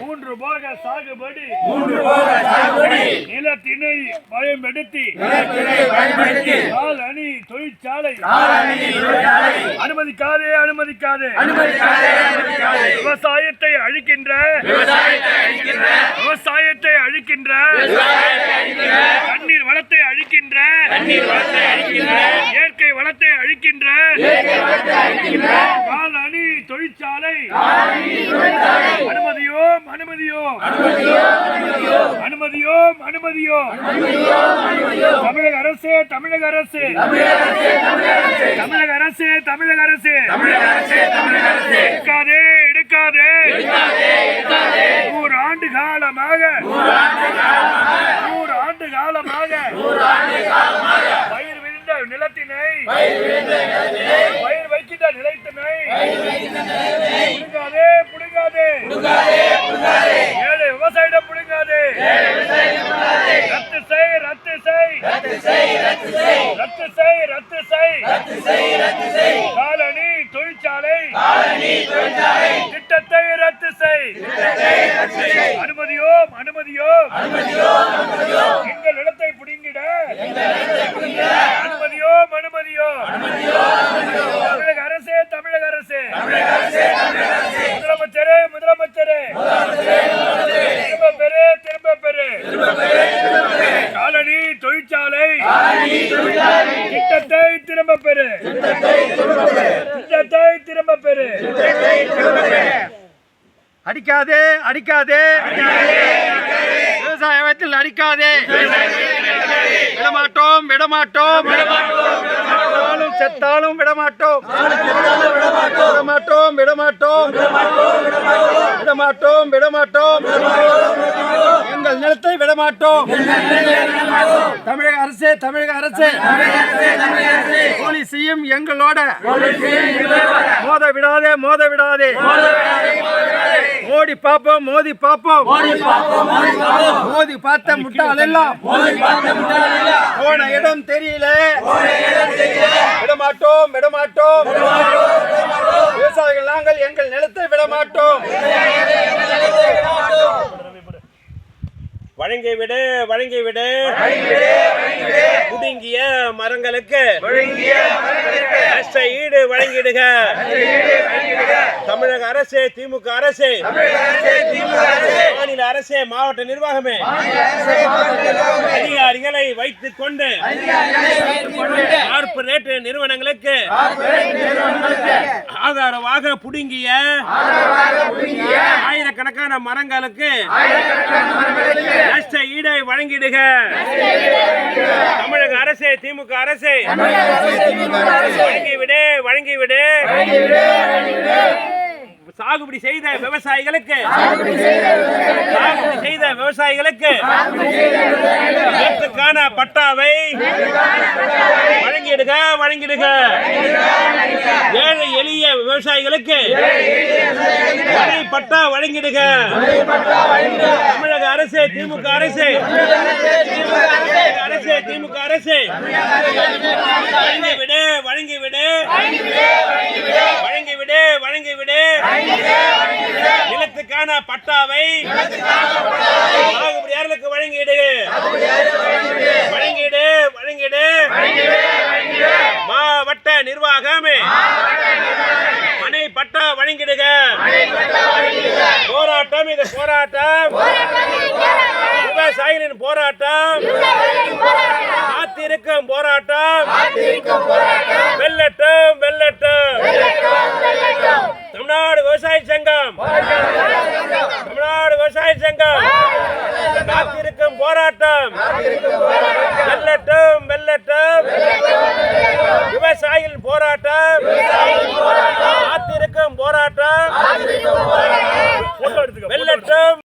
மூன்று போக சாகுபடி. மூன்று போக சாகுபடி. நிலத்தினை பயன்படுத்தி. கால் அணி தொழிற்சாலை. அனுமதிக்காதே அனுமதிக்காதே. விவசாயத்தை அழிக்கின்ற. விவசாயத்தை அழிக்கின்ற. தண்ணீர் வளத்தை அழிக்கின்ற. இயற்கை வளத்தை அழிக்கின்ற இயற்கை வளத்தை அழிக்கின்ற கால் அணி தொழிற்சாலை அனுமதியோம் அனுமதியோம். அனுமதியோ அனுமதியோ அனுமதியோம் அனுமதியோம். தமிழக அரசு தமிழக அரசு. தமிழக அரசு தமிழக அரசு. எடுக்காதே எடுக்காதே. எடுக்காதே எடுக்காதே நூறு ஆண்டு காலமாக. நூறு ஆண்டு காலமாக. பயிர் விழுந்த நிலத்தினை. பயிர் அனுமதியோம் அனுமதியோம். அனுமதியோ அனுமதியோ எங்கள் இடத்தை புடுங்கிட. அனுமதியோம் அனுமதியோம். தமிழக அரசே தமிழக அரசே. முதலமைச்சர் முதலமைச்சரே. முதலமைச்சரே திரும்ப பெரு திரும்ப பெரு காலனி தொழிற்சாலை. தொழிற்சாலை திட்டத்தை திரும்ப பெரு திட்டத்தை திரும்ப பெறு திட்டத்தை திரும்ப பெரு திட்டத்தை திரும்ப பெறு அடிக்காதே அடிக்காதே. விவசாயத்தில் அடிக்காதே. விடமாட்டோம் விடமாட்டோம். விடமாட்டோம் செத்தாலும் விடமாட்டோம். விடமாட்டோம் விடமாட்டோம். விடமாட்டோம் விடமாட்டோம். எங்கள் நிலத்தை விடமாட்டோம். தமிழக அரசே தமிழக அரசே. போலீஸையும் எங்களோட. மோத விடாதே மோத விடாதே. மோடி பாப்போம் மோதி பாப்போம் மோதி பார்த்த முட்டாள் எல்லாம் போன இடம் தெரியல. விடமாட்டோம் விடமாட்டோம். விவசாயிகள் நாங்கள் எங்கள் நிலத்தை விடமாட்டோம். வழங்கி விடு வழங்கி விடு. குடுங்கிய மரங்களுக்கு. வழங்கிடுக. தமிழக அரசு திமுக அரசு மாநில அரசே மாவட்ட நிர்வாகமே அதிகாரிகளை வைத்துக் கொண்டு ரேட்டு நிறுவனங்களுக்கு ஆதரவாக புடுங்கிய ஆயிரக்கணக்கான மரங்களுக்கு நஷ்ட ஈடை வழங்கிடுக. அரசு திமுக அரசு. வழங்கிவிடு வழங்கிவிடு. சாகுபடி செய்த விவசாயிகளுக்கு. சாகுபடி செய்த விவசாயிகளுக்கு. ஏற்றுக்கான பட்டாவை வழங்கிடுக வழங்கிடுக. ஏழை எளிய விவசாயிகளுக்கு பட்டா வழங்கிடுக. திமுக அரசு. தமிழக அரசு திமுக அரசு. வழங்கிவிடு வழங்கிவிடு. வழங்கிவிடு வழங்கிவிடு. நிலத்துக்கான பட்டாவை சாகுபடியாளர்களுக்கு வழங்கிடு. வழங்கிடு வழங்கிடு. மாவட்ட நிர்வாகமே மனை பட்டா வழங்கிடுக. போராட்டம் இது போராட்டம். டாயினின் போராட்டம். காத்திருக்கும் போராட்டம். வெல்லட்டும் வெல்லட்டும். தமிழ்நாடு விவசாய சங்கம். தமிழ்நாடு விவசாய சங்கம். காத்திருக்கும் போராட்டம். வெல்லட்டும் வெல்லட்டும். விவசாயிகள் போராட்டம். காத்திருக்கும் போராட்டம்.